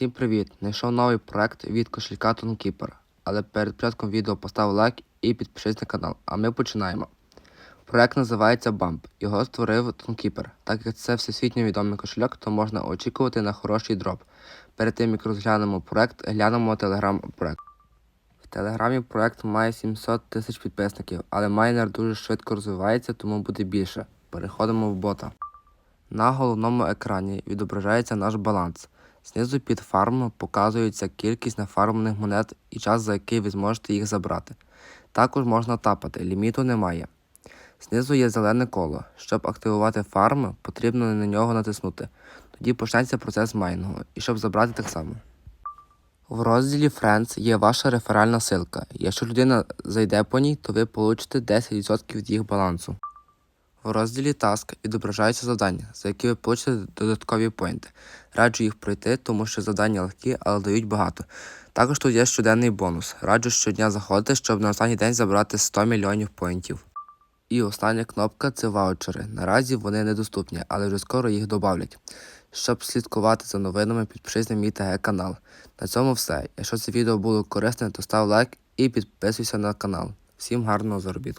Всім привіт! Знайшов новий проект від кошелька ToneKeeper. Але перед початком відео постав лайк і підпишись на канал. А ми починаємо. Проект називається Bump. Його створив ToneKeeper. Так як це всесвітньо відомий кошельок, то можна очікувати на хороший дроп. Перед тим як розглянемо проект, глянемо телеграм проект. В телеграмі проект має 700 тисяч підписників, але майнер дуже швидко розвивається, тому буде більше. Переходимо в бота. На головному екрані відображається наш баланс. Знизу під фарм показується кількість нафармлених монет і час, за який ви зможете їх забрати. Також можна тапати, ліміту немає. Знизу є зелене коло. Щоб активувати фарм, потрібно на нього натиснути. Тоді почнеться процес майнінгу, і щоб забрати так само. В розділі Friends є ваша реферальна ссылка. Якщо людина зайде по ній, то ви получите 10% від їх балансу. В розділі Task відображаються завдання, за які ви получите додаткові поінти. Раджу їх пройти, тому що завдання легкі, але дають багато. Також тут є щоденний бонус. Раджу щодня заходити, щоб на останній день забрати 100 мільйонів поінтів. І остання кнопка це ваучери. Наразі вони недоступні, але вже скоро їх додавлять. Щоб слідкувати за новинами, підпишись на мій ТГ канал. На цьому все. Якщо це відео було корисне, то став лайк і підписуйся на канал. Всім гарного заробітку.